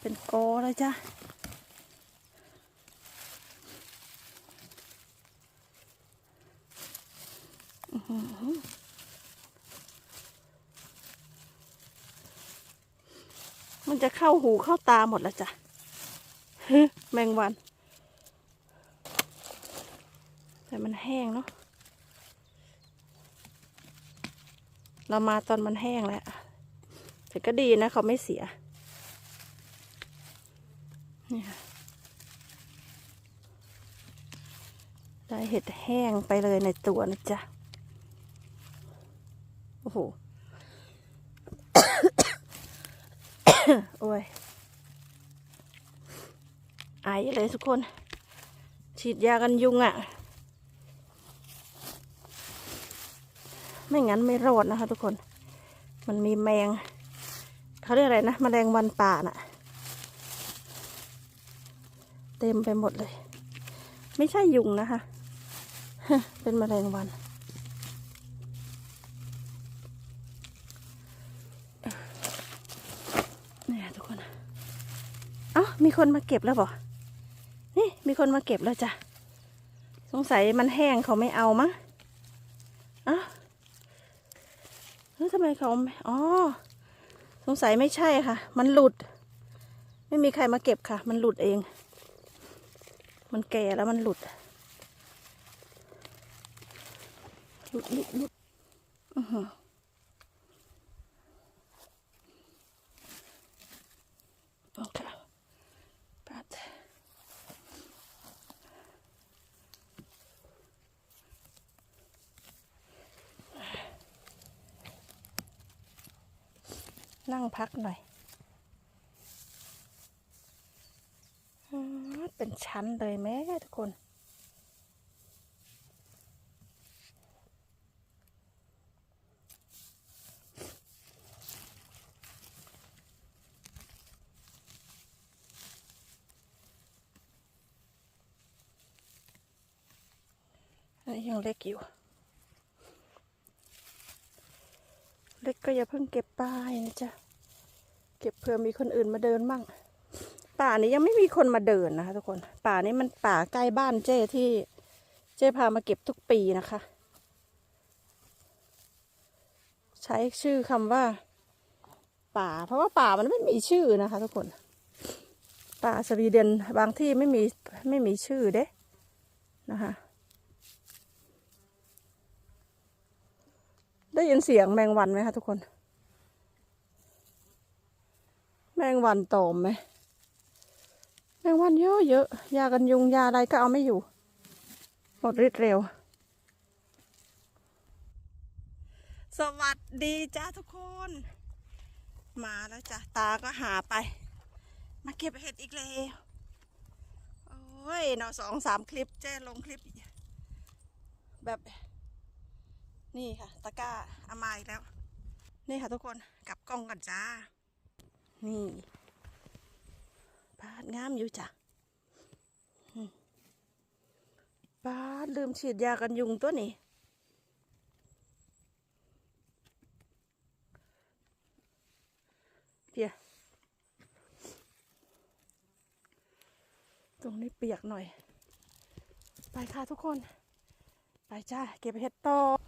เป็นโกเลยจ้ะมันจะเข้าหูเข้าตาหมดแล้วจ้ะแมงวัน แต่มันแห้งเนาะเรามาตอนมันแห้งแล้วแต่ก็ดีนะเขาไม่เสีย นี่ค่ะ ได้ เห็ดแห้งไปเลยในตัวนะจ๊ะ โอ้โห โอ้ย ไอเลยทุกคน ฉีดยากันยุงอะ่ะ ไม่งั้นไม่รอดนะคะทุกคน มันมีแมง เขาเรียกอะไรนะแมลงวันป่าน่ะ เต็มไปหมดเลยไม่ใช่ยุงนะคะ เป็นแมลงวันเนี่ยทุกคน เอ้า มีคนมาเก็บแล้วบอนี่มีคนมาเก็บแล้วจ้ะ สงสัยมันแห้งเขาไม่เอามั้งเอ้าแล้วทำไมเขาอ๋อ สงสัยไม่ใช่ค่ะ มันหลุด ไม่มีใครมาเก็บค่ะ มันหลุดเอง มันแก่แล้วมันหลุด หลุดหลุดหลุดอื้อหือโอเคปัดนั่งพักหน่อย เป็นชั้นเลยแม่ทุกคน อันนี้ยังเล็กอยู่ เล็กก็อย่าเพิ่งเก็บป้ายนะจ๊ะ เก็บเผื่อมีคนอื่นมาเดินมั่งป่านี้ยังไม่มีคนมาเดินนะคะทุกคน ป่านี้มันป่าใกล้บ้านเจ้ที่เจ้พามาเก็บทุกปีนะคะ ใช้ชื่อคำว่า ป่า เพราะว่าป่ามันไม่มีชื่อนะคะทุกคน ป่าสวีเดนบางที่ไม่มีไม่มีชื่อเด้นะคะ ได้ยินเสียงแมงวันไหมคะทุกคน แมงวันตอมไหมแมงวันเยอะเยอะยากันยุงยาอะไรก็เอาไม่อยู่ หมดฤทธิ์เร็ว สวัสดีจ้าทุกคน มาแล้วจ้ะตาก็หาไป มาเก็บเห็ดอีกแล้วโอ้ยเนาะสองสามคลิปเจ้ลงคลิป แบบ นี่ค่ะ ตะกร้าอามาอีกแล้ว นี่ค่ะทุกคนกลับกล้องกันจ้า นี่ปาดงามอยู่จ้ะอืมปาดลืมฉีดยากันยุงตัวนี้เพียตรงนี้เปียกหน่อย ไปค่ะทุกคน ไปจ้า เก็บเห็ดต่อม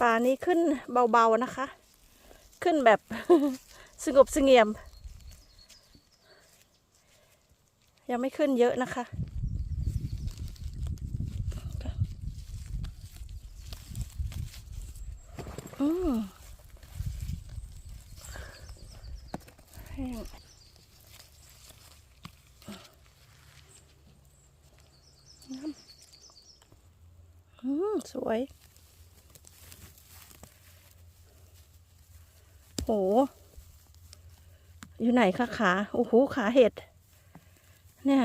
ป่านี้ขึ้นเบาๆนะคะ ขึ้นแบบสงบสงเียม ยังไม่ขึ้นเยอะนะคะ อืมแห้งน้ำอืม สวย โห อยู่ ไหนคะขาโอ้โหขาเห็ด เนี่ย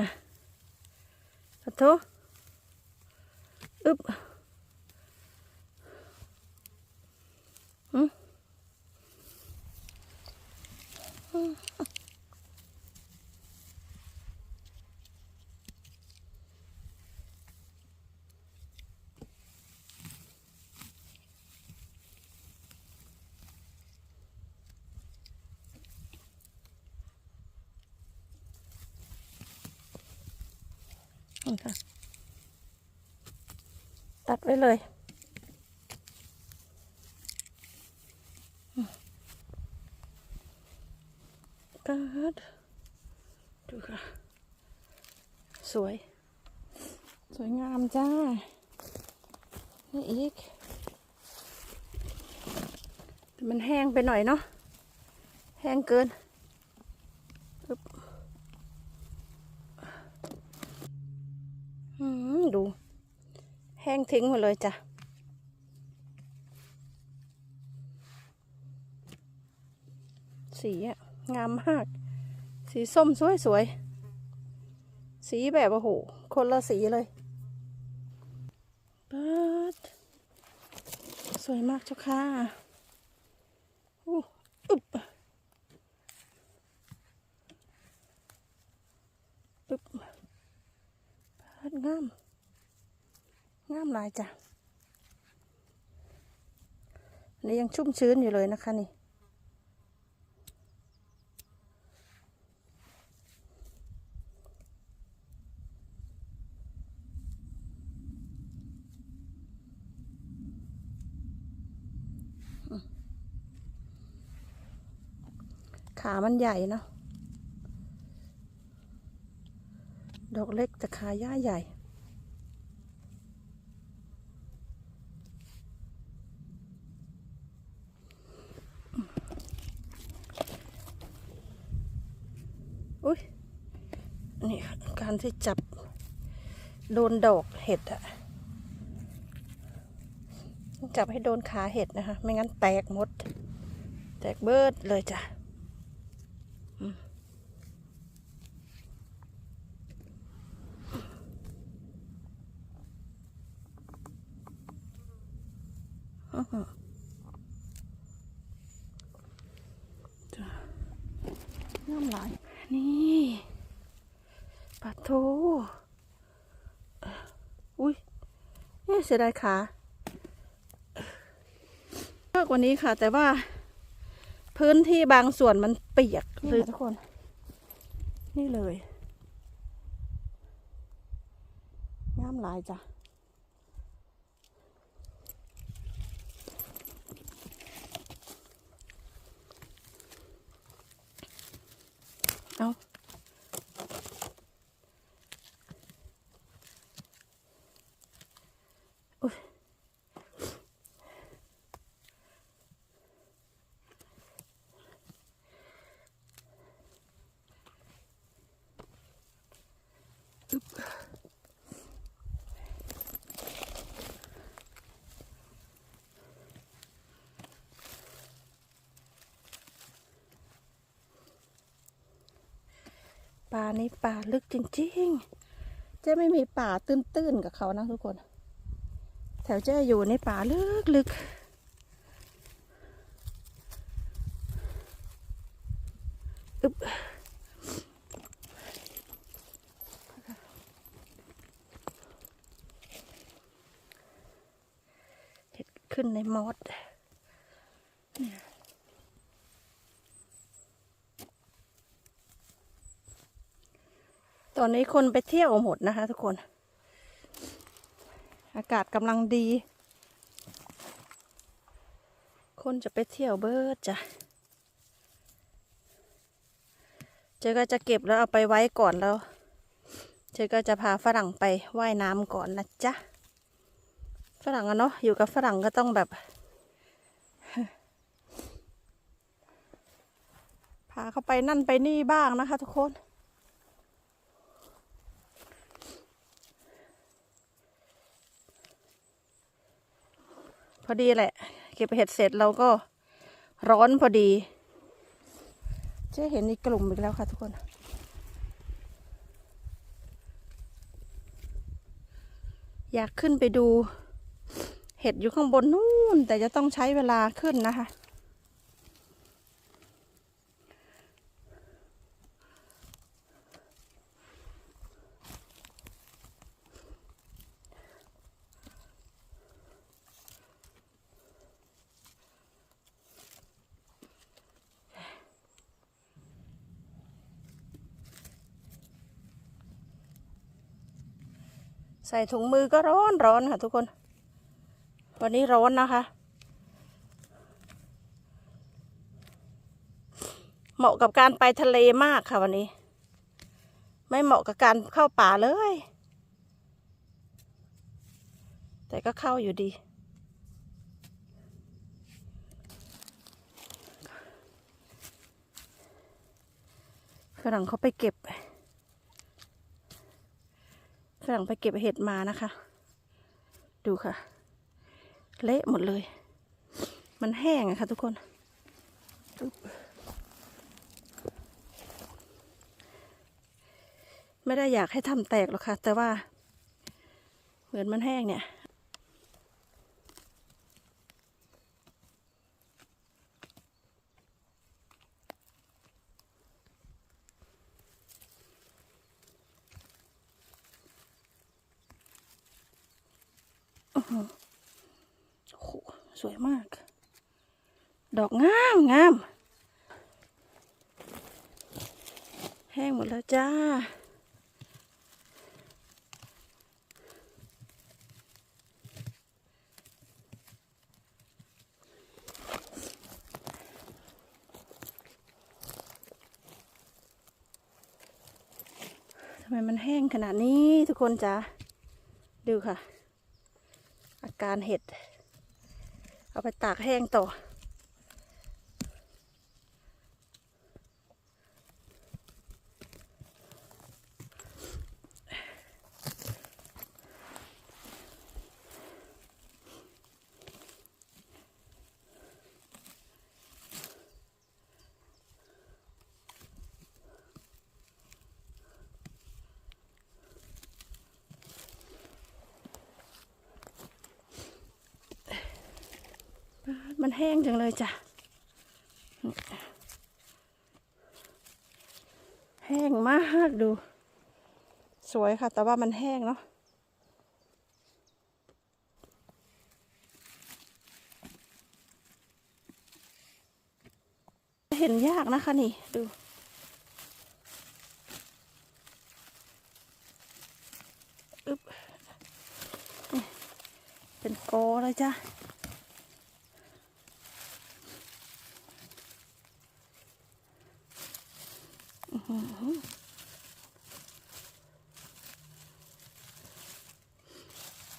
ขอโทษอึ๊บ นี่ค่ะ ตัดไว้เลย ตัด ดูค่ะ สวย สวยงามจ้า นี่อีกแต่มันแห้งไปหน่อยเนาะ แห้งเกินปึ๊บอืม ดู แห้งทิ้งหมดเลยจ้ะ สีอะงามมาก สีส้มสวยๆสีแบบโอ้โห คนละสีเลยปัดสวยมากเจ้าค่ะอู้อึบอึบ ดงามงามหลายจ้ะอันนี้ยังชุ่มชื้นอยู่เลยนะคะนี่ขามันใหญ่เนาะ อกเล็กแต่ขาย่าใหญ่อุ้ยนี่การที่จับโดนดอกเห็ดอะจับให้โดนขาเห็ดนะคะ ไม่งั้นแตกหมด แตกเบิดเลยจ้ะอืมอื้อหือ จ้ะน้ำลายนี่ปลาทูอุ้ยเนี่ยเสียดายขามากกว่านี้ค่ะ แต่ว่า พื้นที่บางส่วนมันเปียกเลยทุกคน นี่เลย งามหลายจ้ะ ป่านี้ป่าลึกจริงๆจะไม่มีป่าตื้นๆกับเขานะทุกคน แถวเจ้อยู่ในป่าลึกๆอึบเห็ดขึ้นใน มอสตอนนี้คนไปเที่ยวหมดนะคะทุกคน อากาศกำลังดี คนจะไปเที่ยวเบิร์ดจ้ะเจ๊ก็จะเก็บแล้วเอาไปไว้ก่อนแล้ว เจ๊ก็จะพาฝรั่งไปว่ายน้ำก่อนนะจ๊ะ ฝรั่งอะเนาะอยู่กับฝรั่งก็ต้องแบบ พาเขาไปนั่นไปนี่บ้างนะคะ ทุกคนพอดีแหละ เก็บเห็ดเสร็จเราก็ร้อนพอดีเจ๊เห็นอีกกลุ่มอีกแล้วค่ะทุกคน อยากขึ้นไปดู เห็ดอยู่ข้างบนนู่น แต่จะต้องใช้เวลาขึ้นนะคะ ใส่ถุงมือก็ร้อนร้อนค่ะทุกคน วันนี้ร้อนนะคะ เหมาะกับการไปทะเลมากค่ะวันนี้ ไม่เหมาะกับการเข้าป่าเลย แต่ก็เข้าอยู่ดี ฝรั่งเขาไปเก็บฝรั่งไปเก็บเห็ดมานะคะ ดูค่ะ เละหมดเลย มันแห้งอะค่ะทุกคนไม่ได้อยากให้ทำแตกหรอกค่ะ แต่ว่า เหมือนมันแห้งเนี่ย โอ้โหสวยมาก ดอกงามงามแห้งหมดแล้วจ้า ทำไมมันแห้งขนาดนี้ทุกคนจ้าดูค่ะ อาการเห็ด เอาไปตากแห้งต่อ มันแห้งจังเลยจ้ะ แห้งมากดู สวยค่ะ แต่ว่ามันแห้งเนาะเห็นยากนะคะนี่ ดูอึ๊บเป็นโกเลยจ้ะ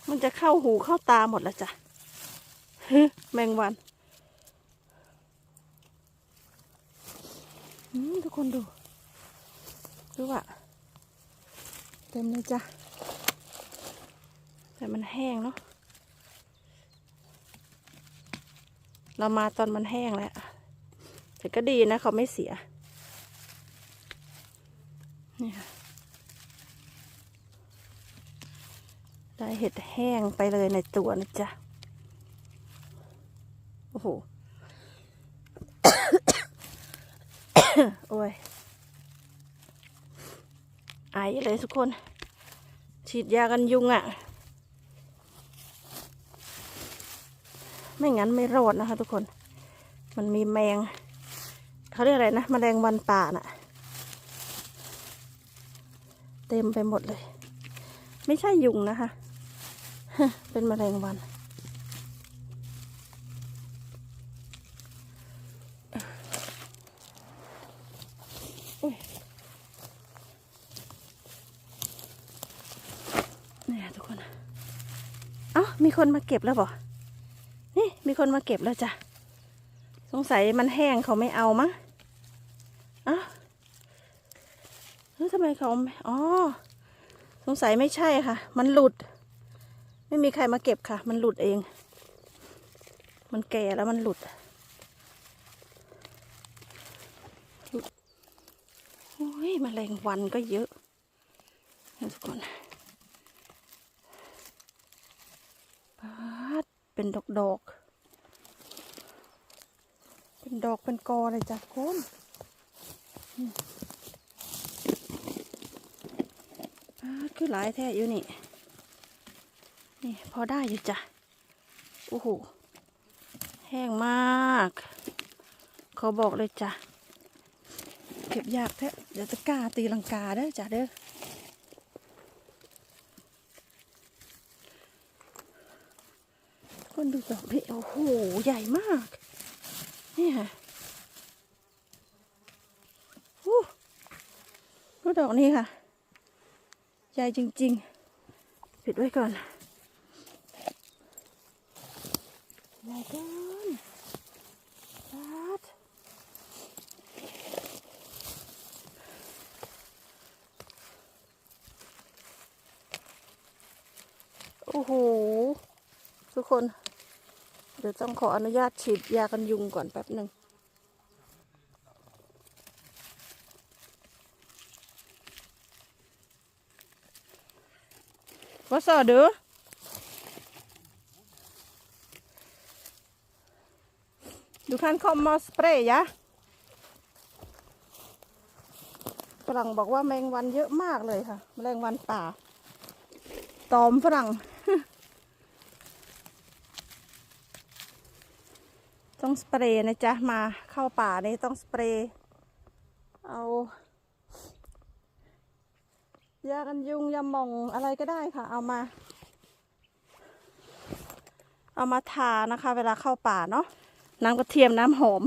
มันจะ เข้าหูเข้าตาหมดแล้วจ้ะแมงวันทุกคนดู ดูว่าเต็มเลยจ้ะ แต่มันแห้งเนาะ เรามาตอนมันแห้งแล้ว แต่ก็ดีนะเขาไม่เสีย นี่ค่ะ ได้เห็ดแห้งไปเลยในตัวนะจ๊ะ โอ้โห โอ้ย ไอเลยทุกคน ฉีดยากันยุงอะ่ะ ไม่งั้นไม่รอดนะคะทุกคน มันมีแมง เขาเรียกอะไรนะแมลงวันป่าน่ะ เต็มไปหมดเลย ไม่ใช่ยุงนะคะ เป็นแมลงวัน เนี่ยทุกคนเอ้ามีคนมาเก็บแล้วบ่นี่มีคนมาเก็บแล้วจ้ะ สงสัยมันแห้งเขาไม่เอามั้งเอ้าเฮ้ยทำไมเขาอ๋อ สงสัยไม่ใช่ค่ะ มันหลุด ไม่มีใครมาเก็บค่ะ มันหลุดเอง มันแก่แล้วมันหลุดโอ้ยมแมลงวันก็เยอะนี่ทุกคนปาดเป็นดอกดอกเป็นดอกเป็นกอเลยจ้ะคุณ คือหลายแท้อยู่นี่ นี่พอได้อยู่จ้ะ โอ้โห แห้งมาก เขาบอกเลยจ้ะ เก็บยากแท้ เดี๋ยวจะกล้าตีลังกาได้จ้ะเด้อคนดูดอกดิโอ้โห ใหญ่มาก นี่ค่ะดูดอกนี้ค่ะ ใหญ่จริงๆปิดไว้ก่อนใหญ่เกินปัดโอ้โห ทุกคน เดี๋ยวต้องขออนุญาตฉีดยากันยุงก่อนแป๊บหนึ่ง Vad sa du? Du kan komma och spraya ฝรั่งบอกว่าแมงวันเยอะมากเลยค่ะ แมลงวันป่า ตอมฝรั่ง ต้องสเปรย์นะจ๊ะ มาเข้าป่านี่ต้องสเปรย์ เอา ยากันยุงยาหมองอะไรก็ได้ค่ะ เอามา เอามาทานะคะ เวลาเข้าป่าเนาะน้ำกระเทียมน้ำหอม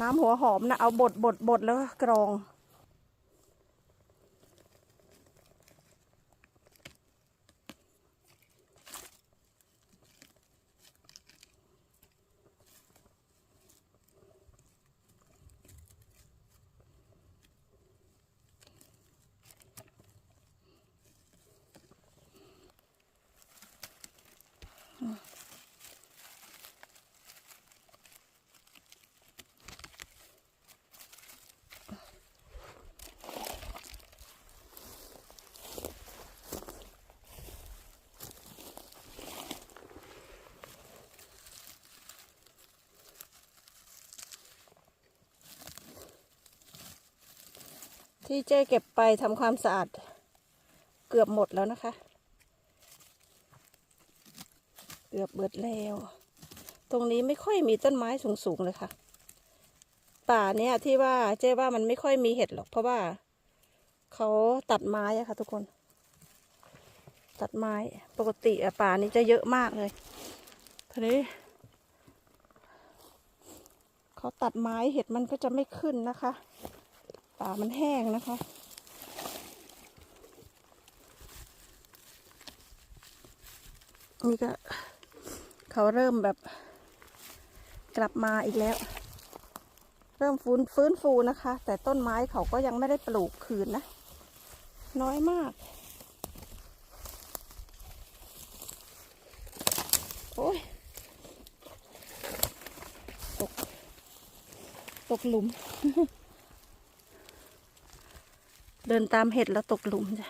น้ำหัวหอมนะเอาบดบดบดแล้วก็กรอง ที่เจ๊เก็บไปทำความสะอาดเกือบหมดแล้วนะคะ เกือบเบิดแล้ว ตรงนี้ไม่ค่อยมีต้นไม้สูงๆเลยค่ะ ป่าเนี่ยที่ว่าเจ๊ว่ามันไม่ค่อยมีเห็ดหรอก เพราะว่าเขาตัดไม้อะค่ะ ทุกคน ตัดไม้ปกติอะป่านี้จะเยอะมากเลยทีนี้เขาตัดไม้เห็ดมันก็จะไม่ขึ้นนะคะ ป่ามันแห้งนะคะนี่ก็เขาเริ่มแบบกลับมาอีกแล้ว เริ่มฟื้นฟื้นฟูนะคะ แต่ต้นไม้เขาก็ยังไม่ได้ปลูกคืนนะ น้อยมาก โอ้ยตกตกหลุม เดินตามเห็ดแล้วตกหลุมจ้ะ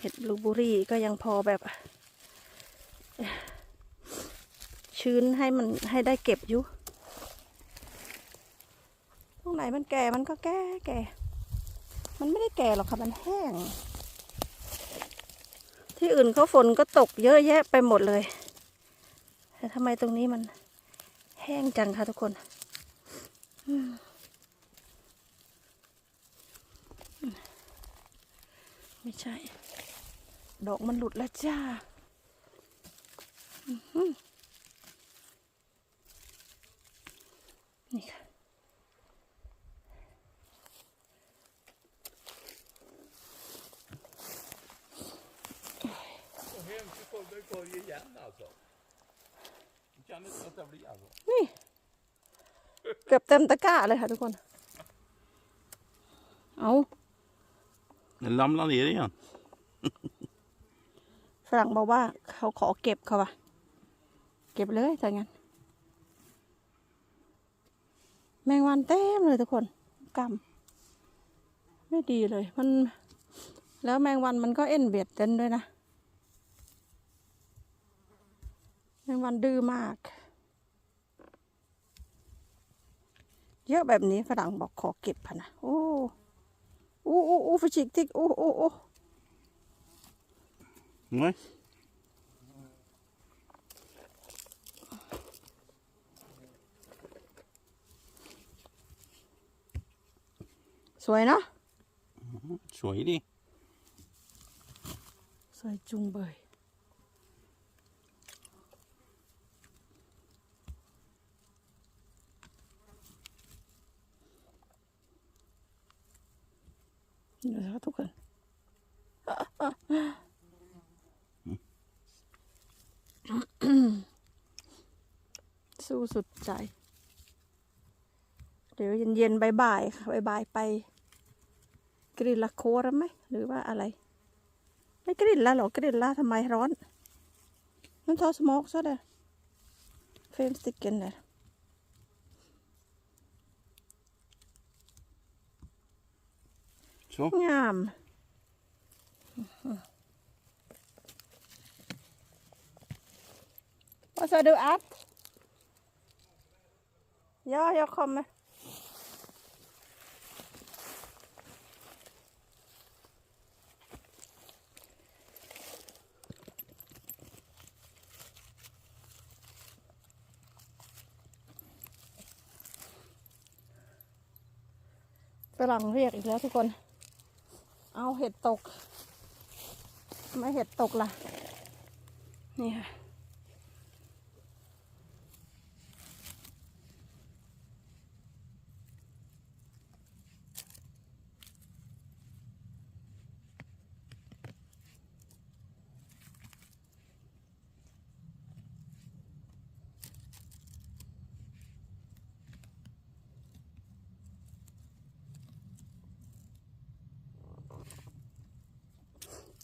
เห็ดลูบุรี่ก็ยังพอแบบ ชื้นให้มันให้ได้เก็บอยู่ตรงไหนมันแก่มันก็แก่แก่ มันไม่ได้แก่หรอกค่ะมันแห้ง ที่อื่นเขาฝนก็ตกเยอะแยะไปหมดเลย แต่ทำไมตรงนี้มัน แห้งจังค่ะทุกคนไม่ใช่ ดอกมันหลุดแล้วจ้าอนี่ค่ะ กือบเต็มตะกร้าเลยค่ะทุกคน เอา Den ramlar ner igen. ฝรั่งบอกว่าเขาขอเก็บเขาว่ะเก็บเลยถ้างั้น แมงวันเต็มเลยทุกคนกำไม่ดีเลย มัน แล้วแมงวันมันก็เอ็นเบียดเต้นด้วยนะ แมงวันดื้อมาก เยอะแบบนี้ฝรั่งบอกขอเก็บพะนะโอ้โอ้โอ้โอ้ฟชิกทิกโอ้โอ้โอ้ Nej. สวยเนาะ Mhm. สวยดิ สวยจุงเบย ดี๋ยวนะคะทุกคนสู้สุดใจ เดี๋ยวเย็นๆบ่ายๆค่ะบ่ายๆไป กริลลาโครไหมหรือว่าอะไร ไม่กริลลาหรอกกริลลาทำไมร้อนนั่นทอสโมกซะเลยเฟรมสติกเกนเลย Så. งาม Vad sa du att? Ja, jag kommer. ฝรั่งเรียกอีกแล้วทุกคน เอาเห็ดตกไม่เห็ดตกล่ะ นี่ค่ะ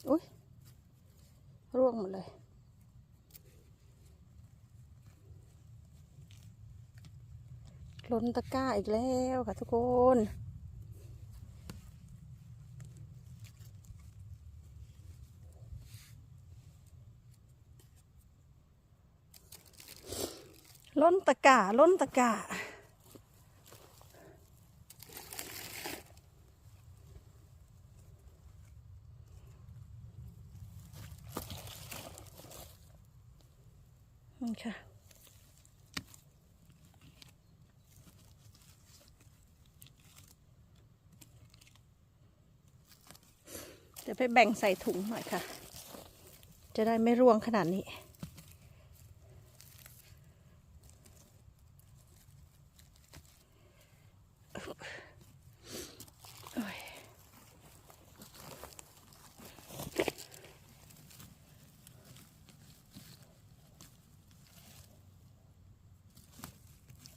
อุ้ยร่วงหมดเลย ล้นตะกร้าอีกแล้วค่ะทุกคนล้นตะกร้าล้นตะกร้า นี่ค่ะ เดี๋ยวไป แบ่งใส่ถุงหน่อยค่ะ จะได้ไม่ร่วงขนาดนี้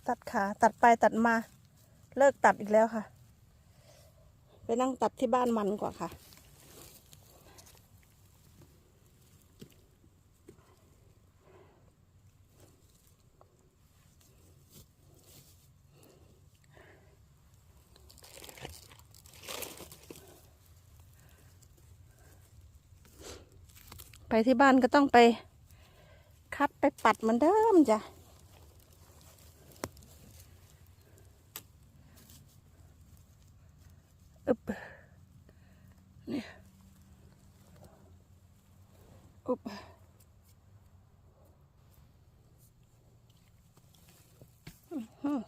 ตัดขาตัดไปตัดมา เลิกตัดอีกแล้วค่ะ ไปนั่งตัดที่บ้านมันกว่าค่ะ ที่บ้านก็ต้องไป คัดไปปัดเหมือนเดิมจ้ะ อึบเนี่ยอึบอื้อหือ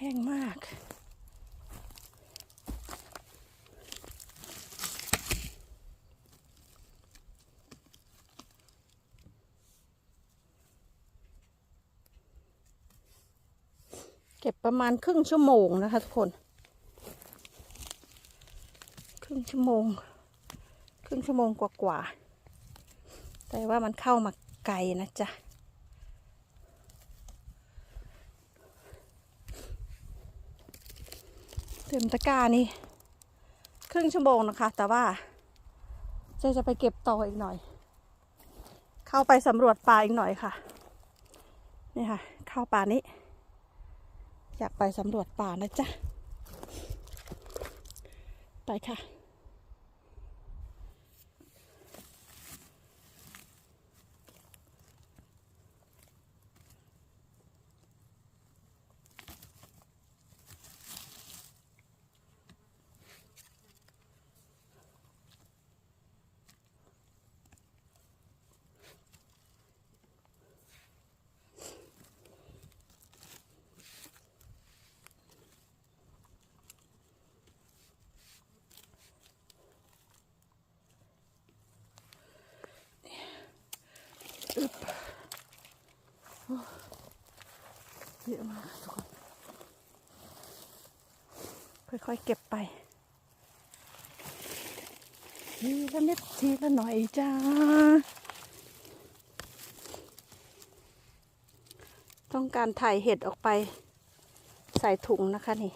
แห้งมากเก็บประมาณครึ่งชั่วโมงนะคะทุกคน ครึ่งชั่วโมง ครึ่งชั่วโมงกว่าๆ แต่ว่ามันเข้ามาไกลนะจ๊ะ ต็มตะกร้านี่ครึ่งชั่วโมงนะคะ แต่ว่าเจะจะไปเก็บต่ออีกหน่อย เข้าไปสำรวจป่าอีกหน่อยค่ะ นี่ค่ะ เข้าป่านี้ อยากไปสำรวจป่านะจ๊ะ ไปค่ะ อ อึบโอ้เยอะมากทุกคน ค่อยๆเก็บไป ทีละนิดทีละหน่อยจ้า ต้องการถ่ายเห็ดออกไป ใส่ถุงนะคะนี่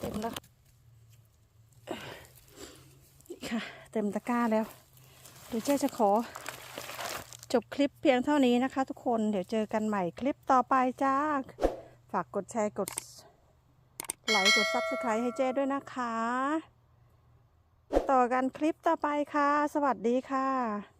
เต็มแล้วค่ะนี่ค่ะ เตะกร้าแล้ว เดี๋ยวเจ๊จะขอ จบคลิปเพียงเท่านี้นะคะ ทุกคนเดี๋ยวเจอกันใหม่คลิปต่อไปจ้า ฝากกดแชร์กดไลค์กด Subscribe ให้เจ๊ด้วยนะคะ ต่อกันคลิปต่อไปค่ะ สวัสดีค่ะ